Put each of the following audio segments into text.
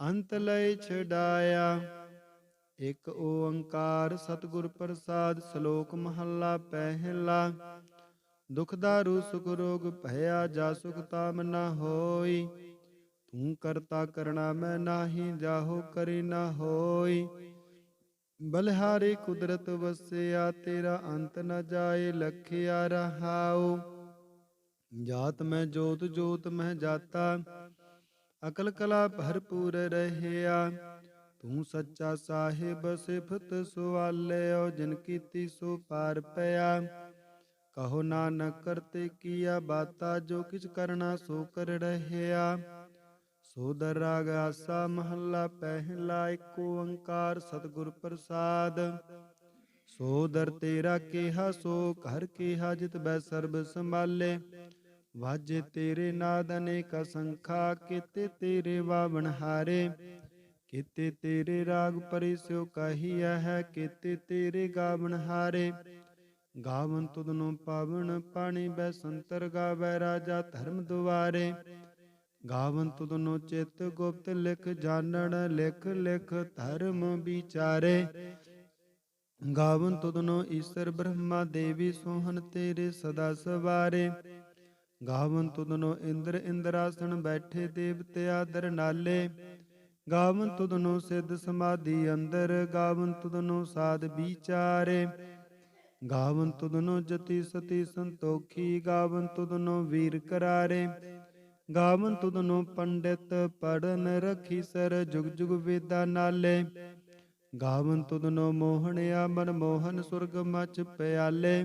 ਅੰਤ ਲੈ ਛਡਾਇਆ। ਇਕ ਓੰਕਾਰ ਸਤਿਗੁਰ ਪ੍ਰਸਾਦ ਸ਼ਲੋਕ ਮਹੱਲਾ ਪਹਿਲਾ। ਦੁਖ ਦਾਰੂ, ਸੁਖ ਰੋਗ ਭਇਆ, ਜਾ ਸੁਖ ਤਾਮ ਨਾ ਹੋਈ। ਤੂੰ ਕਰਤਾ ਕਰਣਾ ਮੈਂ ਨਾਹੀ, ਜਾਹੋ ਕਰੀ ਨਾ ਹੋਈ। ਬਲਿਹਾਰੀ ਕੁਦਰਤ ਵਸਿਆ, ਤੇਰਾ ਅੰਤ ਨ ਜਾਏ, ਲਖਿਆ ਰਹਾਉ। ਜਾਤ ਮੈਂ ਜੋਤ ਜੋਤ ਮੈਂ ਜਾਤਾ। ਅਕਲ ਕਲਾ ਭਰਪੂਰ ਰਹਿਆ। ਤੂੰ ਸੱਚਾ ਸਾਹਿਬ, ਸਿਫਤ ਸੁਆਲਿਓ, ਜਿਨ ਕੀਤੀ ਸੋ ਪਾਰ ਪਿਆ। ਕਹੋ ਨਾਨਕ, ਕਰਤੇ ਕੀਆ ਬਾਤਾ, ਜੋ ਕਿਛ ਕਰਨਾ ਸੋ ਕਰ ਰਹਿਆ। ਸੋਦਰ ਰਾਗ ਆਸਾ, ਮਹੱਲਾ ਪਹਿਲਾ ਏਕ ਓੰਕਾਰ, ਸਤਿਗੁਰ ਪ੍ਰਸਾਦ। ਸੋਦਰ ਤੇਰਾ ਕਿਹਾ, ਸੋ ਘਰ ਕਿਹਾ, ਜਿਤ ਬੈ ਸਰਬ ਸੰਭਾਲੇ। ਵਾਜੇ ਤੇਰੇ ਨਾਦ ਅਨੇਕ ਸੰਖਾ ਕੀਤੇ ਤੇਰੇ ਵਾਵਣ ਹਾਰੇ। ਕੀਤੇ ਤੇਰੇ ਰਾਗ ਪਰਿਸਿਓ ਕਹੀਐ ਹੈ, ਕੀਤੇ ਤੇਰੇ ਗਾਵਣ ਹਾਰੇ। ਗਾਵਨ ਤੁਧਨੋ ਪਾਵਨ ਪਾਣੀ ਬੈ ਸੰਤਰ ਗਾਵੈ, ਰਾਜਾ ਧਰਮ ਦੁਆਰੇ। ਗਾਵਨ ਤੁਧਨੋ ਚਿਤ ਗੁਪਤ ਲਿਖ ਜਾਣਨ ਲਿਖ ਲਿਖ ਧਰਮ ਵਿਚਾਰੇ। ਗਾਵਨ ਤੁਧਨੋ ਈਸ਼ਰ ਬ੍ਰਹਮਾ ਦੇਵੀ ਸੋਹਣ ਤੇਰੇ ਸਦਾ ਸਵਾਰੇ। ਗਾਵਨ ਤੁਧਨੋ ਇੰਦਰ ਇੰਦਰਾਸਣ ਬੈਠੇ ਦੇਵਤੇ ਆਦਰ ਨਾਲੇ। ਗਾਵਨ ਤੁਧਨੋ ਸਿੱਧ ਸਮਾਧੀ ਅੰਦਰ ਗਾਵਨ ਤੁਧਨੋ ਸਾਧ ਵਿਚਾਰੇ। ਗਾਵਨ ਤੁਧਨੋ ਜਤੀ ਸਤੀ ਸੰਤੋਖੀ ਗਾਵਨ ਤੁਧਨੋ ਵੀਰ ਕਰਾਰੇ। ਗਾਵਨ ਤੁਧਨੋ ਪੰਡਿਤ ਪੜਨ ਰਖੀ ਸਰ ਜੁਗ ਜੁਗ ਵੇਦਾ ਨਾਲੇ। ਗਾਵਨ ਤੁਧਨੋ ਮੋਹਣਿਆ ਮਨ ਮੋਹਨ ਸੁਰਗ ਮਚ ਪਿਆਲੇ।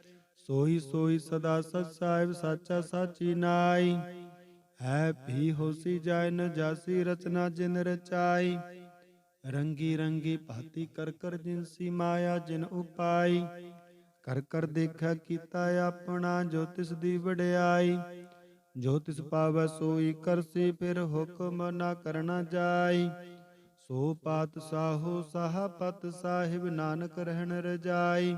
ਸੋਈ ਸੋਈ ਸਦਾ ਸਚ ਸਾਹਿਬ, ਸਾਚਾ ਸਾਚੀ ਨਾਈ ਹੈ ਵੀ ਹੋਸੀ ਜਾਇ ਨ ਜਾਸੀ, ਰਚਨਾ ਜਿਨ ਰਚਾਈ। ਰੰਗੀ ਰੰਗੀ ਭਾਤੀ ਕਰ ਕਰ ਜਿਨਸੀ ਮਾਇਆ, ਜਿਨ ਉਪਾਈ। ਕਰ ਕਰ ਦੇਖਿਆ ਕੀਤਾ ਆਪਣਾ, ਜੋ ਤਿਸ ਦੀ ਵਡਿਆਈ। ਜੋ ਤਿਸ ਪਾਵੈ ਸੋਈ ਕਰਸੀ ਫਿਰ ਹੁਕਮ ਨਾ ਕਰਨਾ ਜਾਈ। ਸੋ ਪਾਤ ਸਾਹੋ ਪਤ ਸਾਹਿਬ, ਨਾਨਕ ਰਹਿਣ ਰਜਾਈ।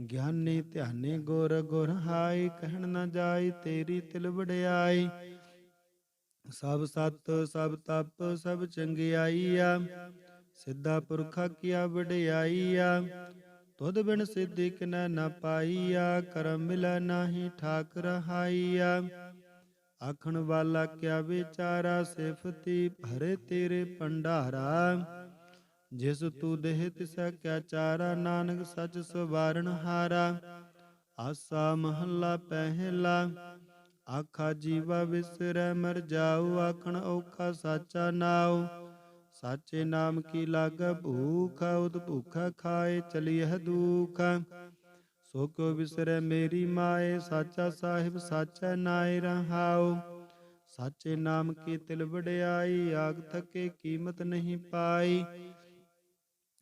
ਗਿਆਨੀ ਧਿਆਨੀ ਗੁਰ ਗੁਰ ਹਾਈ ਕਹਿਣ ਨਾ ਜਾਈ ਤੇਰੀ ਤਿਲ ਵਡਿਆਈ। ਸਭ ਸਤ, ਸਭ ਤਪ, ਸਭ ਚੰਗਿਆਈ ਆ ਸਿੱਧਾ ਪੁਰਖਾ ਕੀਆ ਵਡਿਆਈ ਆ ਤੁਧ ਬਿਨ ਸਿੱਧੀ ਕਿਨੈ ਨਾ ਆ ਕਰਮ ਮਿਲੈ ਨਾਹੀ ਠਾਕ ਰਹਾਈਆ ਆਖਣ ਵਾਲਾ ਕਿਆ ਵਿਚਾਰਾ, ਸਿਫਤੀ ਭਰੇ ਤੇਰੇ ਭੰਡਾਰਾ। ਜਿਸ ਤੂ ਦੇਹ ਤਿਸੈ ਕਿਆ ਚਾਰਾ, ਨਾਨਕ ਸਚ ਸਵਾਰਨ ਹਾਰਾ। ਆਸਾ ਮਹੱਲਾ ਪਹਿਲਾ, ਆਖਾ ਜੀਵਾ ਵਿਸਰੈ, ਮਰ ਜਾਉ ਆਖਣ ਔਖਾ ਸਾਚਾ ਨਾਉ। ਸਾਚੇ ਨਾਮ ਕੀ ਲਾਗ, ਭੂਖ ਉਦ ਭੂਖਾ ਖਾਏ ਚਲੀਹ ਦੁਖ। ਸੋ ਕੋ ਵਿਸਰੈ ਮੇਰੀ ਮਾਏ, ਸਾਚਾ ਸਾਹਿਬ ਸਾਚਾ ਨਾਇ ਰਹਾਉ। ਸਾਚੇ ਨਾਮ ਕੀ ਤਿਲ ਵਡਿਆਈ, ਆਗ ਥਕੇ ਕੀਮਤ ਨਹੀਂ ਪਾਈ।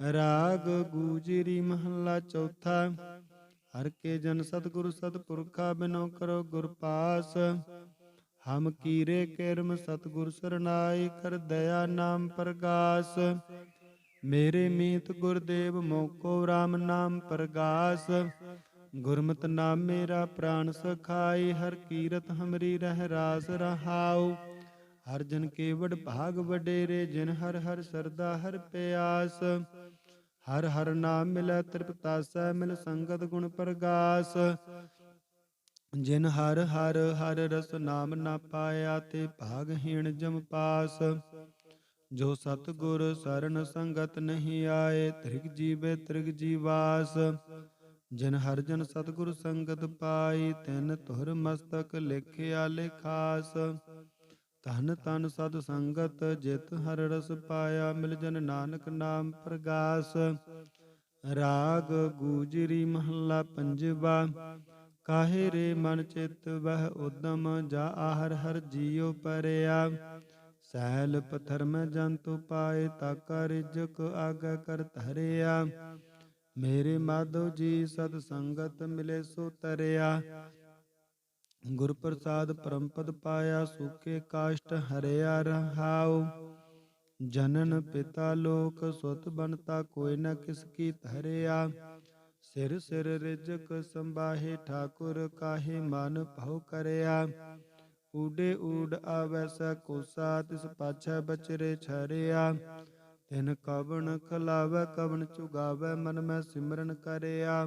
ਰਾਗ ਗੂਜਰੀ ਮਹੱਲਾ ਚੌਥਾ। ਹਰ ਕੇ ਜਨ ਸਤਿਗੁਰ ਸਤਿਪੁਰਖਾ ਬਿਨੋ ਕਰੋ ਗੁਰ ਪਾਸ। ਹਮ ਕੀਰੇ ਕਿਰਮ ਸਤਿਗੁਰ ਸਰਨਾਈ ਕਰ ਦਇਆ ਨਾਮ ਪ੍ਰਗਾਸ। ਮੇਰੇ ਮੀਤ ਗੁਰਦੇਵ ਮੋਕੋ RAM ਨਾਮ ਪ੍ਰਗਾਸ। ਗੁਰਮਤਿ ਨਾਮ ਮੇਰਾ ਪ੍ਰਾਨ ਸਖਾਈ ਹਰ ਕੀਰਤ ਹਮਰੀ ਰਹਿ ਰਾਸ ਰਹਾਉ। ਹਰ ਜਨ ਕੇ ਵਡ ਭਾਗ ਵਡੇਰੇ, ਜਿਨ ਹਰ ਹਰ ਸਰਦਾ ਹਰ ਪਿਆਸ। ਹਰ ਹਰ ਨਾਮ ਮਿਲੈ ਤ੍ਰਿਪਤਾਸੈ ਮਿਲ ਸੰਗਤ ਗੁਣ ਪ੍ਰਗਾਸ। ਜਿਨ ਹਰ ਹਰ ਹਰ ਰਸ ਨਾਮ ਨਾ ਪਾਇਆ, ਤੇ ਭਾਗਹੀਣ ਜਮ ਪਾਸ। ਜੋ ਸਤਗੁਰ ਸਰਨ ਸੰਗਤ ਨਹੀਂ ਆਏ, ਤ੍ਰਿਗ ਜੀਵੇ ਤ੍ਰਿਗ ਜੀਵਾਸ। ਜਿਨ ਹਰ ਜਨ ਸਤਗੁਰ ਸੰਗਤ ਪਾਈ, ਤਿਨ ਧੁਰ ਮਸਤਕ ਲਿਖਿਆ ਲਿਖਾਸ। ਧਨ ਤਨ ਸਦ ਸੰਗਤ ਜਿਤ ਹਰ ਰਸ ਪਾਇਆ, ਮਿਲ ਜਨ ਨਾਨਕ ਨਾਮ ਪ੍ਰਗਾਸ। ਰਾਗ ਗੂਜਰੀ ਮਹੱਲਾ ਪੰਜਵਾ, ਕਾਹੇ ਰੇ ਮਨ ਚਿਤ ਵਹ ਉਦਮ ਜਾ ਆਹਰ ਹਰ ਜੀਉ ਪਰਿਆ। ਸੈਲ ਪਥਰ ਮੈਂ ਜੰਤੂ ਪਾਏ ਤਾਕਾ ਰਿਜਕ ਆਗਾ ਕਰ ਧਰਿਆ। ਮੇਰੇ ਮਾਧੋ ਜੀ ਸਤ ਸੰਗਤ ਮਿਲੇ ਸੋ ਤਰਿਆ। ਗੁਰ ਪ੍ਰਸਾਦ ਪਰਮਪਦ ਪਾਇਆ ਸੁਖੇ ਕਾਸ਼ਟ ਹਰਿਆ ਰਹਾਉ। ਜਨਨ ਪਿਤਾ ਲੋਕ ਸੁਤ ਬਨਤਾ ਕੋਈ ਨ ਕਿਸ ਕੀ ਧਰਿਆ। ਸਿਰ ਸਿਰ ਰਿਜਕ ਸੰਬਾਹੇ ਠਾਕੁਰ ਕਾਹੇ ਮਨ ਭਉ ਕਰਿਆ। ਊਡੇ ਊਡ ਆਵੈ ਸ ਕੋਸਾ, ਤਿਸ ਪਾਛੈ ਬਚਰੇ ਛਰਿਆ। ਤਿਨ ਕਵਣ ਖਲਾਵੈ, ਕਵਣ ਚੁਗਾਵੈ, ਮਨ ਮੈਂ ਸਿਮਰਨ ਕਰਿਆ।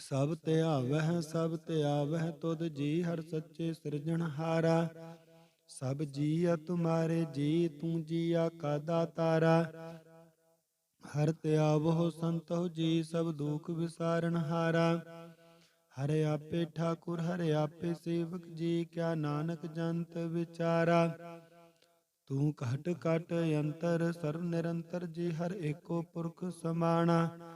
ਸਭ ਧਿਆਵਹਿ ਸਭ ਧਿਆਵਹਿ ਤੁਧ ਜੀ ਹਰ ਸੱਚੇ ਸਿਰਜਣਹਾਰਾ ਸਭ ਜੀਅ ਤੁਮਾਰੇ ਜੀ, ਤੂੰ ਜੀਆ ਕਾ ਦਾਤਾਰਾ। ਹਰ ਧਿਆਵਹੁ ਸੰਤੋ ਜੀ, ਸਭ ਦੁਖ ਵਿਸਾਰਨ ਹਾਰਾ। ਹਰੇ ਆਪੇ ਠਾਕੁਰ, ਹਰੇ ਆਪੇ ਸੇਵਕ ਜੀ, ਕਿਆ ਨਾਨਕ ਜੰਤ ਵਿਚਾਰਾ। ਤੂੰ ਘਟ ਘਟ ਅੰਤਰ ਸਰਵ ਨਿਰੰਤਰ ਜੀ, ਹਰ ਏਕੋ ਪੁਰਖ ਸਮਾਣਾ।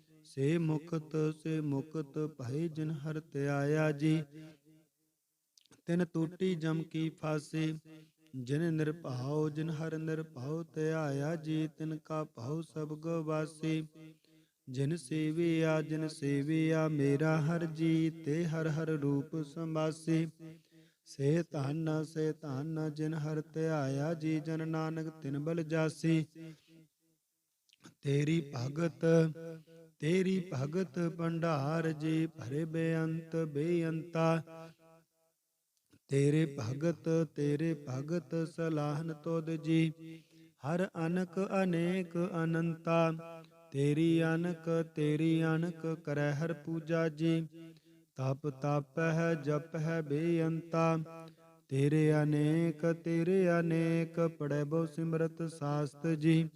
ਸੇ ਮੁਕਤ ਸੇ ਮੁਕਤ ਭਏ ਜਿਨ ਹਰ ਧਿਆਇਆ ਜੀ। ਤਿਨ ਟੂਟੀ ਜਮ ਕੀ ਫਾਸੀ, ਜਿਨ ਨਿਰਭਉ, ਜਿਨ ਹਰ ਨਿਰਭਉ ਧਿਆਇਆ ਜੀ। ਤਿਨ ਕਾ ਭਉ ਸਭ ਗਵਾਸੀ, ਜਿਨ ਸੇਵਿਆ ਜਿਨ ਸੇਵਿਆ ਮੇਰਾ ਹਰ ਜੀ, ਤੇ ਹਰ ਹਰ ਰੂਪ ਸੰਭਾਸੀ। ਸੇ ਧਨ ਸੇ ਧਨ ਜਿਨ ਹਰ ਧਿਆਇਆ ਜੀ, ਜਨ ਨਾਨਕ ਤਿਨ ਬਲ ਜਾਸੀ। ਤੇਰੀ ਭਗਤ ਤੇਰੀ ਭਗਤ ਭੰਡਾਰ ਜੀ ਭਰੇ ਬੇਅੰਤ ਬੇਅੰਤਾ। ਤੇਰੇ ਭਗਤ ਤੇਰੇ ਭਗਤ ਸਲਾਹਨ ਤੋਦ ਜੀ। ਹਰ ਅਨਕ ਅਨੇਕ ਅਨੰਤਾ। ਤੇਰੀ ਅਨਕ ਤੇਰੀ ਅਨਕ ਕਰੈ ਹਰ ਪੂਜਾ ਜੀ। ਤਪ ਤਪ ਹੈ ਜਪ ਹੈ ਬੇਅੰਤਾ। ਤੇਰੇ ਅਨੇਕ ਤੇਰੇ ਅਨੇਕ ਪੜੈ ਬਹੁ ਸਿਮਰਤ ਸਾਸਤ ਜੀ।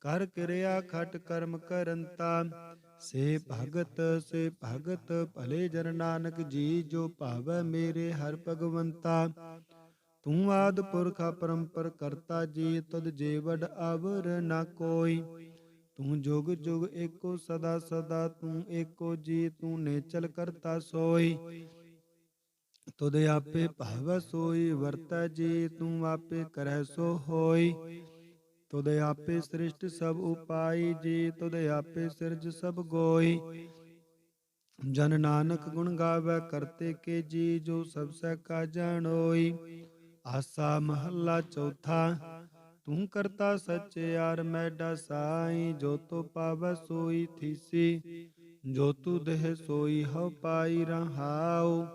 ਕਰ ਕਿਰਿਆ ਖਟ ਕਰਮ ਕਰੰਤਾ। ਸੇ ਭਗਤ ਸੇ ਭਗਤ ਭਲੇ ਜਨ ਨਾਨਕ ਜੀ, ਜੋ ਭਾਵੈ ਮੇਰੇ ਹਰ ਭਗਵੰਤਾ। ਤੂੰ ਆਦ ਪੁਰਖ ਪਰੰਪਰ ਕਰਤਾ ਜੀ ਤਦ ਜੀਵੜ ਅਵਰ ਨਾ ਕੋਈ। ਤੂੰ ਜੁਗ ਜੁਗ ਏਕੋ ਸਦਾ ਸਦਾ, ਤੂੰ ਏਕੋ ਜੀ, ਤੂੰ ਨੇਚਲ ਕਰਤਾ ਸੋਈ। ਤੁਧ ਆਪੇ ਭਾਵ ਸੋਈ, ਵਰਤਾ ਜੀ, ਤੂੰ ਆਪੇ ਕਰੈ ਸੋ ਹੋਈ। ਤੁਧ ਆਪੇ ਸ੍ਰਿਸ਼ਟ ਸਭ ਉਪਾਈ, ਜੀ ਤੁਧ ਆਪੇ ਸਿਰਜ ਸਭ ਗੋਈ। ਜਨ ਨਾਨਕ ਗੁਣ ਗਾਵੇ, ਕਰਤੇ ਕੇ ਜੀ ਜੋ ਸਭ ਸਹਿ ਕਾ ਜਾਣੋਈ ਆਸਾ ਮਹੱਲਾ ਚੌਥਾ, ਤੂੰ ਕਰਤਾ ਸਚਿਆਰ ਮੈਡਾ ਸਾਈ ਜੋ ਤੋ ਪਾਵੈ ਸੋਈ ਥੀਸੀ, ਜੋ ਤੂ ਦੇਹ ਸੋਈ ਹਉ ਪਾਈ ਰਹਾਉ।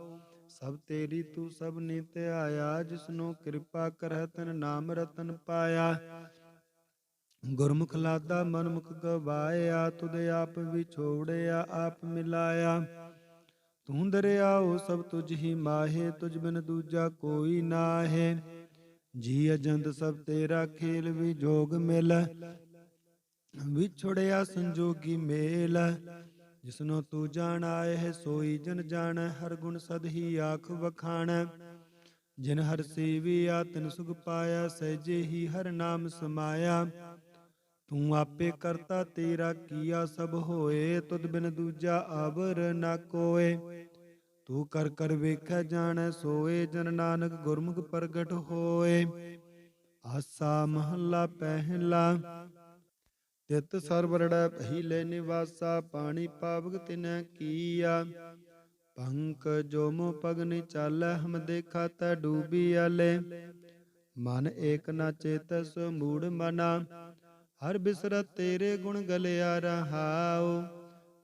ਸਭ ਤੇਰੀ ਤੂੰ ਸਭ ਨੇ ਧਿਆਇਆ ਜਿਸਨੂੰ ਕਿਰਪਾ ਕਰਹਿ ਤਨ ਨਾਮ ਰਤਨ ਪਾਇਆ। ਗੁਰਮੁਖ ਲਾਦਾ ਮਨਮੁਖ ਗਵਾਇਆ, ਤੁਧ ਆਪ ਵਿਛੋੜਿਆ, ਆਪ ਮਿਲਾਇਆ। ਤੂੰ ਦਰਿਆਓ ਸਭ ਤੁਝ ਹੀ ਮਾਹੇ, ਤੁਝ ਬਿਨ ਦੂਜਾ ਕੋਈ ਨਾਹੇ। ਜੀ ਅਜੰਤ ਸਭ ਤੇਰਾ ਖੇਲ ਵੀ ਜੋਗ ਮਿਲ। ਵਿਛੜਿਆ ਸੰਜੋਗੀ ਮੇਲ। ਜਿਸਨੋ ਤੂੰ ਜਾਣਾਏ ਹੈ ਸੋਈ ਜਨ ਜਾਣ, ਹਰ ਗੁਣ ਸਦ ਹੀ ਆਖ ਵਖਾਣ। ਜਿਨ ਹਰ ਸੇਵਿਆ, ਤਿਨ ਸੁਖ ਪਾਇਆ, ਸਹਿਜੇ ਹੀ ਹਰ ਨਾਮ ਸਮਾਇਆ। ਤੂੰ ਆਪੇ ਕਰਤਾ ਤੇਰਾ ਕੀਆ ਸਭ ਹੋਏ, ਤੁਧ ਬਿਨ ਦੂਜਾ ਆਵਰ ਨਾ ਕੋਏ। ਤੂੰ ਕਰ ਕਰ ਵੇਖੈ ਜਾਣੈ ਸੋਏ, ਜਨ ਨਾਨਕ ਗੁਰਮੁਖ ਪ੍ਰਗਟ ਹੋਏ। ਆਸਾ ਮਹੱਲਾ ਪਹਿਲਾ, ਤਿਤ ਸਰਵਰੜੈ ਪਹਿਲੇ ਨਿਵਾਸਾ, ਪਾਣੀ ਪਾਵਕ ਤਿਨੈ ਕੀਆ। ਪੰਕ ਜੋ ਮੋ ਪਗਨਿ ਚਾਲੈ, ਹਮ ਦੇਖਾ ਤਾ ਡੂਬੀ ਆਲੇ। ਮਨ ਏਕ ਨਾ ਚੇਤਸ, ਮੂੜ ਮਨਾ ਹਰ ਬਿਸਰਤ ਤੇਰੇ ਗੁਣ ਗਲਿਆ ਰਹਾਉ।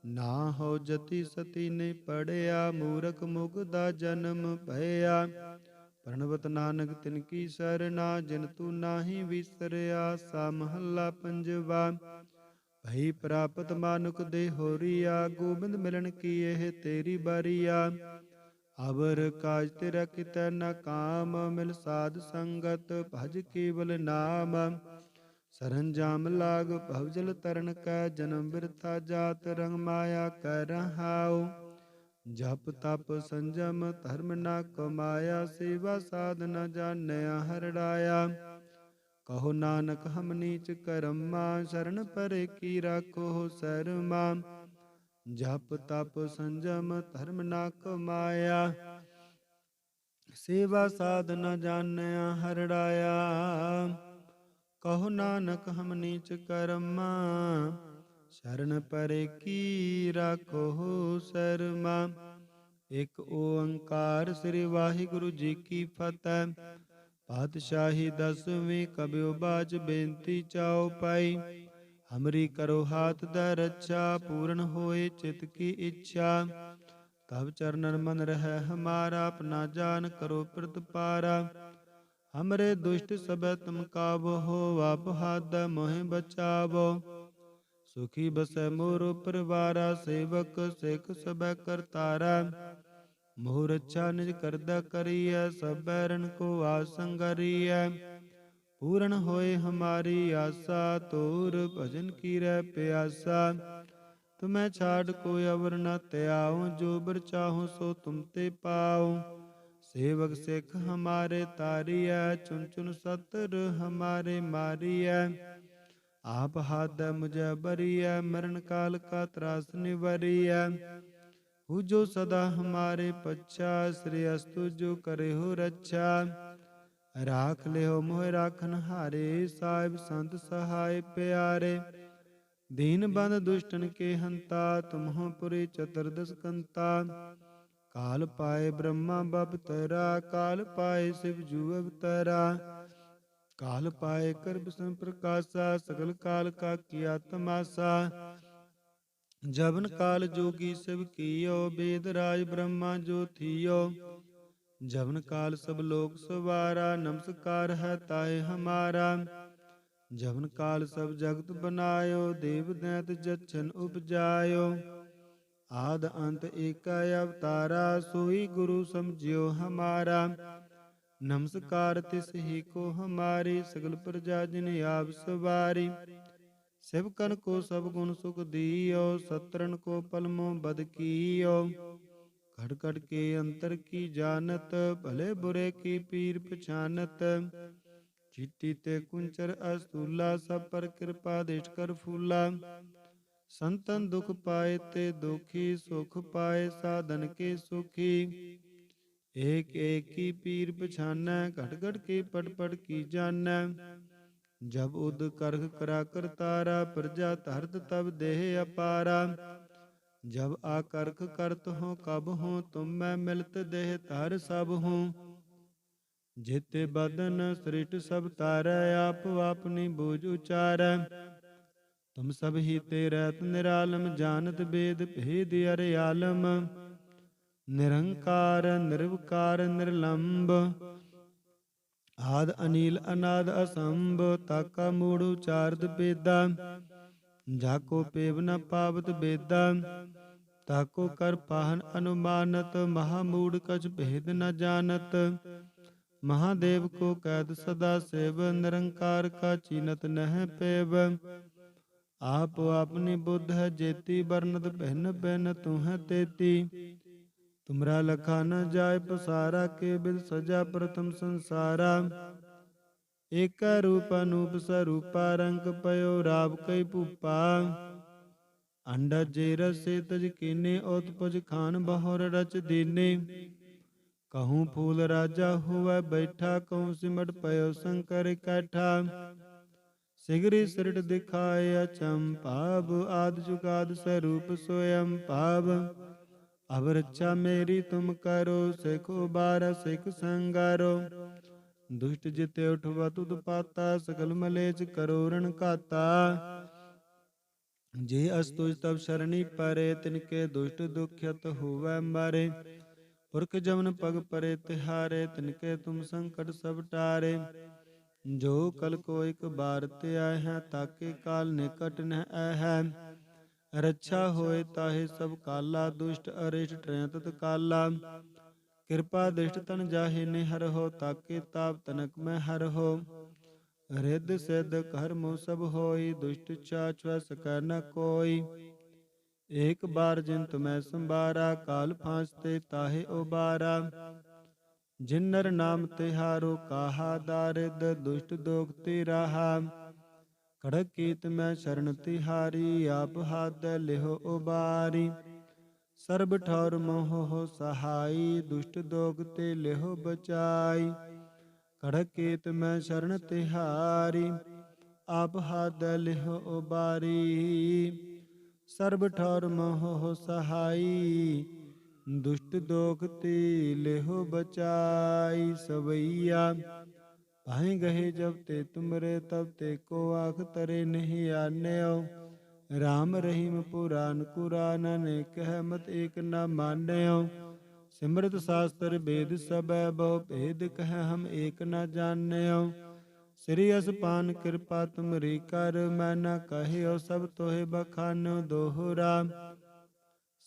ਨਾ ਹੋ ਜਤੀ ਸਤੀ ਨੇ ਪੜਿਆ, ਮੂਰਖ ਮੁਗਦਾ ਜਨਮ ਭਇਆ। ਪ੍ਰਣਵਤ ਨਾਨਕ ਤਿਨ ਕੀ ਸਰਨਾ, ਜਿਨ ਤੂੰ ਨਾਹੀ ਵਿਸਰਿਆ, ਸਾ ਮਹੱਲਾ ਪੰਜਵਾ। ਭਈ ਪ੍ਰਾਪਤ ਮਾਨੁਕ ਦੇ ਹੋਰੀਆ, ਗੋਬਿੰਦ ਮਿਲਣ ਕੀ ਇਹ ਤੇਰੀ ਬਾਰੀਆ। ਅਵਰ ਕਾਜ ਤੇਰਾ ਕਿਤੈ ਨ ਕਾਮ, ਮਿਲ ਸਾਧ ਸੰਗਤ ਭਜ ਕੇਵਲ ਨਾਮ। ਸਰੰਜਾਮ ਲਾਗ ਭਵਜਲ ਤਰਨ ਕੈ ਜਨਮ ਬਿਰਥਾ ਜਾਤ ਰੰਗ ਮਾਇਆ ਕੈ ਰਹਾਉ। ਜਪ ਤਪ ਸੰਜਮ ਧਰਮ ਨਾ ਕਮਾਇਆ, ਸੇਵਾ ਸਾਧਨਾ ਨ ਜਾਣਿਆ ਹਰੜਾਇਆ ਕਹੋ ਨਾਨਕ ਹਮ ਨੀਚ ਕਰਮਾ, ਸ਼ਰਨ ਪਰੇ ਕੀ ਰਾਖੋ ਸਰਮਾ। ਜਪ ਤਪ ਸੰਜਮ ਧਰਮ ਨਾ ਕਮਾਇਆ, ਸੇਵਾ ਸਾਧਨਾ ਨ ਜਾਣਿਆ ਹਰੜਾਇਆ ਕਹੋ ਨਾਨਕ ਹਮ ਨੀਚ ਕਰਮਾ, ਸ਼ਰਨ ਪਰੇ ਕੀ ਰਾਖੋ ਸਰਮਾ। ਇਕ ਓੰਕਾਰ ਸ੍ਰੀ ਵਾਹਿਗੁਰੂ ਜੀ ਕੀ ਫਤਿਹ, ਪਾਤਸ਼ਾਹੀ ਦਸਵੀਂ ਕਬਿਓ ਬਾਜ ਬੇਨਤੀ ਚਾਓ ਪਾਈ। ਹਮਰੀ ਕਰੋ ਹਾਥ ਦਾ ਰੱਛਾ, ਪੂਰਨ ਹੋਏ ਚਿਤ ਕੀ ਇੱਛਾ। ਤਬ ਚਰਨਨ ਮਨ ਰਹਿ ਹਮਾਰਾ, ਆਪਣਾ ਜਾਨ ਕਰੋ ਪ੍ਰਤਪਾਰਾ। ਹਮਰੇ ਦੁਸ਼ਟ ਸਭੈ ਤੁਮ ਕਾਬੋ ਹੋ ਆਪ ਹੱਦ ਮੋਹਿ ਬਚਾਵੋ ਸੁਖੀ ਬਸੈ ਮੋਰ ਪਰਿਵਾਰਾ ਸੇਵਕ ਸਿੱਖ ਸਭੈ ਕਰਤਾਰਾ ਮੋਹ ਰੱਛਾ ਨਿਜ ਕਰਦਾ ਕਰੀਐ ਸਭੈ ਰਨ ਕੋ ਆਸੰਗਰੀਐ ਪੂਰਨ ਹੋਏ ਹਮਾਰੀ ਆਸਾ ਤੋਰ ਭਜਨ ਕੀ ਰਹਿ ਪਿਆਸਾ ਤੁਮੈ ਛਾੜ ਕੋਈ ਅਵਰ ਨ ਤਿਆਉ ਜੋ ਬਰ ਚਾਹੋ ਸੋ ਤੁਮ ਤੇ ਪਾਉ ਸੇਵਕ ਸਿੱਖ ਹਮਾਰੇ ਤਾਰੀਐ ਚੁਨ ਚੁਨ ਸਤਰ ਹਮਾਰੇ ਮਾਰੀਐ। ਆਪ ਹੱਦ ਮੁਝੈ ਬਰੀਐ, ਮਰਨ ਕਾਲ ਕਾ ਤਰਾਸ ਨਿਵਰੀਐ। ਹੂ ਜੋ ਸਦਾ ਹਮਾਰੇ ਪੱਛਾ, ਸ੍ਰੀ ਅਸਤੁ ਜੋ ਕਰੇ ਹੋ ਰੱਛਾ। ਰਾਖ ਲਿਓ ਮੋਹ ਰਾਖਨ ਹਾਰੇ, ਸਾਹਿਬ ਸੰਤ ਸਹਾਇ ਪਿਆਰੇ। ਦੀਨ ਬੰਦ ਦੁਸ਼ਟਨ ਕੇ ਹੰਤਾ, ਤੁਮਹੁ ਪੁਰੀ ਚਤੁਰਦਸ ਕੰਤਾ। ਕਾਲ ਪਾਏ ਬ੍ਰਹਮਾ ਬਪ ਤਰਾ ਕਾਲ ਪਾਏ ਸਿਵ ਜੂ ਅਵਤਰਾ ਕਾਲ ਪਾਏ ਕਰਬ ਸੰਪ੍ਰਕਾਸ਼ਾ ਸਗਲ ਕਾਲ ਕਾ ਕੀਆ ਤਮਾਸਾ ਜਬਨ ਕਾਲ ਜੋਗੀ ਸਿਵ ਕੀਓ ਬੇਦ ਰਾਜ ਬ੍ਰਹਮਾ ਜੋ ਥੀਓ ਜਬਨ ਕਾਲ ਸਭ ਲੋਕ ਸਵਾਰਾ ਨਮਸਕਾਰ ਹੈ ਤਾਏ ਹਮਾਰਾ ਜਬਨ ਕਾਲ ਸਭ ਜਗਤ ਬਨਾਇਓ ਦੇਵ ਦੈਤ ਜਛਨ ਉਪਜਾਇਓ ਆਦ ਅੰਤ ਏਕਾ ਅਵਤਾਰਾ, ਸੋਈ ਗੁਰੂ ਸਮਝਿਓ ਹਮਾਰਾ। ਨਮਸਕਾਰ ਤਿਸ ਹੀ ਕੋ ਹਮਾਰੀ, ਸਗਲ ਪ੍ਰਜਾ ਜਿਨ ਆਪ ਸਵਾਰੀ। ਸਿਵਕਨ ਕੋ ਸਭ ਗੁਣ ਸੁਖ ਦੀਓ ਸਤਰਨ ਕੋ ਪਲਮੋ ਬਦ ਕੀਓ। ਘੜ ਘੜ ਕੇ ਅੰਤਰ ਕੀ ਜਾਣਤ, ਭਲੇ ਬੁਰੇ ਕੀ ਪੀਰ ਪਛਾਨਤ। ਚਿੱਟੀ ਤੇ ਕੁੰਚਰ ਅਸਤੂਲਾ ਸਭ ਪਰ ਕਿਰਪਾ ਦੇਸ਼ ਕਰ ਫੂਲਾ। ਸੰਤਨ ਦੁਖ ਪਾਏ ਤੇ ਦੁਖੀ ਸੁਖ ਪਾਏ, ਸਾਧਨ ਕੇ ਸੁਖੀ। ਏਕ ਏਕ ਕੀ ਪੀਰ ਪਛਾਨੈ, ਘਟ ਘਟ ਕੀ ਪਟ ਪਟ ਕੀ ਜਾਣੈ। ਜਬ ਉਦ ਕਰਖ ਕਰਾ ਕਰਤਾਰਾ ਪ੍ਰਜਾ ਧਰਤ ਤਬ ਦੇਹ ਅਪਾਰਾ। ਜਬ ਆ ਕਰਖ ਕਰਤ ਹੋ, ਕਬ ਹੋ, ਤੁਮ ਮੈਂ ਮਿਲਤ ਦੇਹ ਧਰ ਸਭ ਹੂੰ। ਜਿਤੇ ਬਦਨ ਸ੍ਰਿਟ ਸਭ ਤਾਰੈ, ਆਪ ਆਪਨੀ ਬੋਝ ਉਚਾਰੈ। ਤੁਮ ਸਭ ਹੀ ਤੇ ਰਹਿਤ ਨਿਰਾਲਮ, ਜਾਣਤ ਬੇਦ ਭੇਦ ਅਰ ਆਲਮ। ਨਿਰੰਕਾਰ, ਨਿਰਵਕਾਰ ਨਿਰਲੰਭ ਆਦ ਅਨੀਲ, ਅਨਾਦ ਅਸੰਭ, ਤਾਕਾ ਮੂੜ ਉਚਾਰਤ ਬੇਦਾ ਜਾਕੋ ਪੇਵ ਨ ਪਾਵਤ ਬੇਦਾ। ਤਾਕੋ ਕਰ ਪਾਹਨ ਅਨੁਮਾਨਤ, ਮਹਾ ਮੂੜ ਕਛ ਭੇਦ ਨ ਜਾਣਤ। ਮਹਾਦੇਵ ਕੋ ਕੈਦ ਸਦਾ ਸੇਵ, ਨਿਰੰਕਾਰ ਕਾ ਚੀਨਤ ਨਹਿ ਪੇਵ। आप अपनी बुद्ध है जेती बरनत पहन पहन तू है तेती। तुमरा लखा न जाय पसारा के बिल सजा प्रथम संसारा। एक रूप अनूप स्वरूपा रंग पयो राव कई भूपा अंडा जेर से तज कीने ओत पुज खान बहोर रच दीने। कहूँ फूल राजा हुआ बैठा, कहूँ सिमट पयो शंकर कैठा। ਸਿਗਰੀ ਸਿਰਟ ਦਿਖਾਏ ਅਚੰ ਭਾਵ, ਆਦ ਜੁਗਾਦ ਸਰੂਪ ਸੋਇਮ ਭਾਵ। ਅਬ ਰੱਛਾ ਮੇਰੀ ਤੁਮ ਕਰੋ, ਸਿਖੋ ਬਾਰ ਸਿਖ ਸੰਗਾਰੋ। ਦੁਸ਼ਟ ਜਿਤੇ ਉਠਵਾ ਤੁਧ ਪਾਤਾ ਸਕਲ ਮਲੇਚ ਕਰੋ ਰਣ ਕਾਤਾ ਜੇ ਅਸ ਤੁਜ ਤਬ ਸਰਣੀ ਪਰੇ, ਤਿਨ ਕੇ ਦੁਸ਼ਟ ਦੁਖਿਤ ਹੋਵੇ ਮਾਰੇ। ਪੁਰਖ ਜਮਨ ਪਗ ਪਰੇ ਤਿਹਾਰੇ, ਤਿਨ ਕੇ ਤੁਮ ਜੋ ਕਲ ਕੋ ਇਕ ਬਾਰ ਤੇ ਆਏ ਹੈ ਤਾਕੇ ਕਾਲ ਨਿਕਟ ਨ ਹੈ ਰੱਛਾ ਹੋਏ ਤਾਹੇ ਸਭ ਕਾਲਾ ਦੁਸ਼ਟ ਅਰਿਸ਼ਟ ਟ੍ਰੈਤਤ ਕਾਲਾ ਕਿਰਪਾ ਦਿਸ਼ਟ ਤਨ ਜਾਹੇ ਨੇ ਹਰ ਹੋ ਤਾਕੇ ਤਾਪ ਤਨਕ ਮੈਂ ਹਰ ਹੋ ਰਿੱਧ ਸਿੱਧ ਕਰਮੋ ਸਭ ਹੋਈ ਦੁਸ਼ਟ ਚਾਚਵਾ ਸਕੈ ਨ ਕੋਈ ਏਕ ਬਾਰ ਜਿਨ ਤੁਮੈ ਸੰਬਾਰਾ ਕਾਲ ਫਾਂਸਤੇ ਤਾਹੇ ਉਬਾਰਾ ਜਿਨ ਨਾਮ ਤਿਹਾਰੋ ਕਾਹਾ ਦਾਰਿਦ, ਦੁਸ਼ਟ ਦੋਖ ਤੇ ਰਾਹਾ ਖੜਕ ਕੀਤ ਮੈਂ ਸ਼ਰਨ ਤਿਹਾਰੀ, ਆਪ ਹਾਦ ਲਿਹੋ ਉਬਾਰੀ। ਸਰਬ ਠੌਰ ਮੋਹ ਹੋ ਸਹਾਈ, ਦੁਸ਼ਟ ਦੋਗ ਤੇ ਲਿਹੋ ਬਚਾਈ। ਖੜਕ ਕੀਤ ਮੈਂ ਸ਼ਰਨ ਤਿਹਾਰੀ, ਆਪ ਹਾਦ ਲਿਹੋ ਉਬਾਰੀ। ਸਰਬ ਠੌਰ ਮੋਹ ਸਹਾਈ ਦੁਸ਼ਟ ਦੋਖ ਤੇ ਲਿਹੋ ਬਚਾਈ ਸਵਈਆ ਭਾਏ ਗਏ ਜਬ ਤੇ ਤੁਮਰੇ ਤਬ ਤੇ ਕੋ ਆਖ ਤਰੇ ਨਹੀਂ ਆਨਿਓ ਰਾਮ ਰਹੀਮ ਪੁਰਾਨ ਕੁਰਾਨ ਨੇ ਕਹਿ ਮਤ ਏਕ ਨਾ ਮਾਨਿਓ ਸਿਮਰਤ ਸਾਸਤਰ ਵੇਦ ਸਬੈ ਬਹੁ ਭੇਦ ਕਹਿ ਹਮ ਏਕ ਨਾ ਜਾਣਿਓ ਸ੍ਰੀ ਅਸਪਾਨ ਕਿਰਪਾ ਤੁਮਰੀ ਕਰ ਮੈਂ ਨਾ ਕਹਿਓ ਸਭ ਤੋਹਿ ਬਖਾਨੋ ਦੋਹਰਾ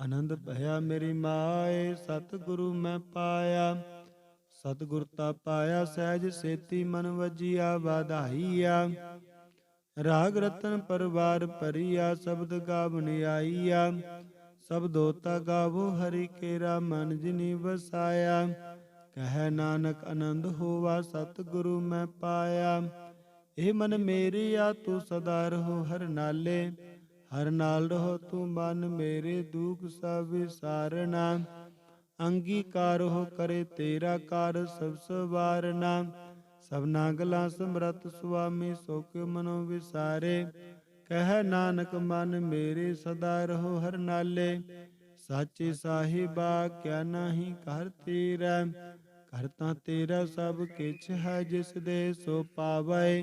ਆਨੰਦ ਭਇਆ ਮੇਰੀ ਮਾਏ, ਸਤਿਗੁਰੂ ਮੈਂ ਪਾਇਆ। ਸਤਿਗੁਰ ਤਾ ਪਾਇਆ, ਸਹਿਜ ਸੇਤੀ ਮਨ ਵਜੀਆ, ਵਾਧਾਈਆ। ਰਾਗ ਰਤਨ ਪਰਵਾਰ ਪਰਿਆ ਸ਼ਬਦ ਗਾਵਨ ਆਈਆ ਸਬਦੋ ਤਾ ਗਾਵੋ, ਹਰੀ ਕੇਰਾ ਮਨ ਜਿਨੀ ਵਸਾਇਆ। ਕਹਿ ਨਾਨਕ ਆਨੰਦ ਹੋਵਾ, ਸਤਿਗੁਰੂ ਮੈਂ ਪਾਇਆ। ਇਹ ਮਨ ਮੇਰੀ ਆ ਤੂੰ ਸਦਾ ਰਹੋ ਹਰ ਨਾਲੇ। ਹਰ ਨਾਲ ਰਹੋ ਤੂੰ ਮਨ ਮੇਰੇ ਦੁਖ ਸਭ ਵਿਸਾਰਨਾ ਅੰਗੀਕਾਰ ਹੋ ਕਰੇ ਤੇਰਾ ਕਾਰ ਸਭ ਸਵਾਰਨਾ। ਸਭਨਾ ਗਲਾ ਸਮਰਤ ਸੁਆਮੀ ਸੋ ਮਨੋ ਵਿਸਾਰੇ। ਕਹਿ ਨਾਨਕ ਮਨ ਮੇਰੇ ਸਦਾ ਰਹੋ ਹਰ ਨਾਲੇ। ਸਾਚੇ ਸਾਹਿਬਾ ਕਿਆ ਨਾਹੀ ਕਰ ਤੇਰਾ। ਕਰਤਾ ਤੇਰਾ ਸਭ ਕਿਛ ਹੈ ਜਿਸ ਦੇ ਸੋ ਪਾਵੈ।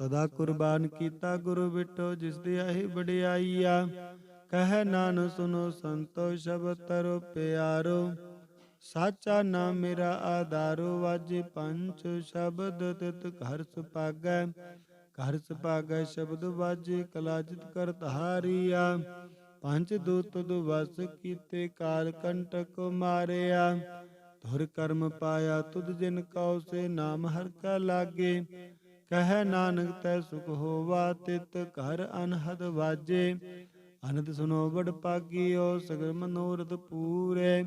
ਸਦਾ ਕੁਰਬਾਨ ਕੀਤਾ ਗੁਰੂ ਬਿਟੋ ਜਿਸ ਦੀ ਆਹੀ ਵਡਿਆਈਆ ਕਹਿ ਨਾਨ ਸੁਨੋ ਸੰਤੋ, ਸ਼ਬਦ ਤਰੋ ਪਿਆਰੋ। ਸਾਚਾ ਨਾਮ ਮੇਰਾ ਆਧਾਰੋ, ਵਾਜੇ ਪੰਚ ਸ਼ਬਦ ਤਿਤ ਘਰ ਸੁਪਾਗੈ ਘਰ ਸੁਪਾਗੈ ਸ਼ਬਦ ਵਾਜੇ ਕਲਾਜਿਤ ਕਰ ਧਾਰੀਆ ਪੰਜ ਦੂਤ ਤੁਧ ਵਸ ਕੀਤੇ, ਕਾਲ ਕੰਟਕ ਮਾਰਿਆ। ਧੁਰ ਕਰਮ ਪਾਇਆ ਤੁਧ ਜਿਨ ਕਉ ਸੇ, ਨਾਮ ਹਰ ਕਾ ਲਾਗੇ। ਕਹਿ ਨਾਨਕ ਤੈ ਸੁਖ ਹੋਵਾ, ਤਿਤ ਘਰ ਅਨਹਦ ਵਾਜੇ। ਅਨੰਦ ਸੁਨੋ ਬੜ ਪਾਗਿਓ, ਸਗਲ ਮਨੋਰਥ ਪੂਰੇ।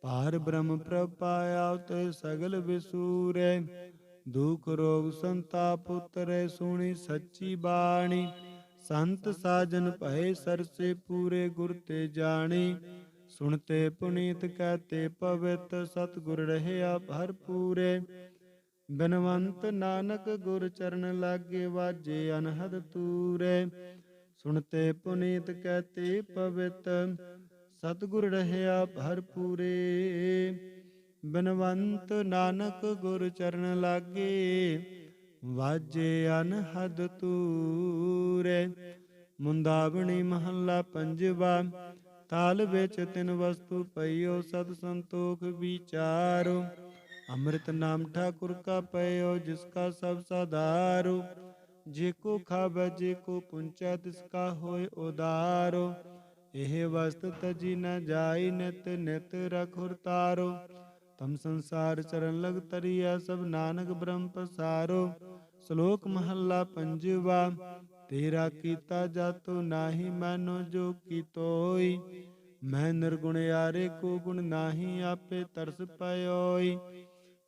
ਪਾਰ ਬ੍ਰਹਮ ਪ੍ਰਭ ਪਾਇਆ ਸਗਲ ਵਿਸੂਰੇ। ਦੁਖ ਰੋਗ ਸੰਤਾਪ ਉਤਰੇ, ਸੁਣੀ ਸੱਚੀ ਬਾਣੀ। ਸੰਤ ਸਾਜਨ ਭਏ ਸਰਸੇ ਪੂਰੇ, ਗੁਰ ਤੇ ਜਾਣੀ। ਸੁਣਤੇ ਪੁਨੀਤ, ਕਹਤੇ ਪਵਿੱਤ, ਸਤਿਗੁਰ ਰਹਿਆ ਭਰਪੂਰੇ। ਬਿਨਵੰਤ ਨਾਨਕ ਗੁਰ ਚਰਨ ਲਾਗੇ ਵਾਜੇ ਅਨਹਦ ਤੂਰੇ। ਸੁਣਤੇ ਪੁਨੀਤ ਕਹਤੇ ਪਵਿੱਤ, ਸਤਿਗੁਰ ਰਹਿਆ ਭਰਪੂਰੇ। ਬਿਨਵੰਤ ਨਾਨਕ ਗੁਰ ਚਰਨ ਲਾਗੇ ਵਾਜੇ ਅਨਹਦ ਤੂਰੇ। ਮੁੰਦਾਵਣੀ ਮਹੱਲਾ ਪੰਜਵਾ, ਤਾਲ ਵਿੱਚ ਤਿੰਨ ਵਸਤੂ ਪਈਓ ਸਤ ਸੰਤੋਖ ਵਿਚਾਰੋ। ਅੰਮ੍ਰਿਤ ਨਾਮ ਠਾਕੁਰ ਕਾ ਪਇਓ, ਜਿਸ ਕਾ ਸਭ ਸਾਧਾਰੋ। ਜੇ ਕੋ ਖਾਵੈ ਜੇ ਕੋ ਪੁੰਚੈ, ਤਿਸ ਕਾ ਹੋਏ ਉਦਾਰੋ। ਇਹ ਵਸਤ ਤਜੀ ਨ ਜਾਈ, ਨਿਤ ਨਿਤ ਰਖੁਰ ਤਾਰੋ। ਤਮ ਸੰਸਾਰ ਚਰਨ ਲਗ ਤਰੀਆ ਸਭ ਨਾਨਕ ਬ੍ਰਹਮ ਪਸਾਰੋ। ਸ਼ਲੋਕ ਮਹੱਲਾ ਪੰਜਵਾ, ਤੇਰਾ ਕੀਤਾ ਜਾਤੋ ਨਾਹੀ ਮਾਨੋ ਜੋ ਕੀਤੋਈ ਮੈਂ ਨਿਰਗੁਣ ਯਾਰੇ, ਕੋ ਗੁਣ ਨਾਹੀ ਆਪੇ ਤਰਸ ਪਇਓਈ।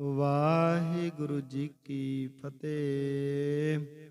ਵਾਹਿਗੁਰੂ ਜੀ ਕੀ ਫਤਿਹ।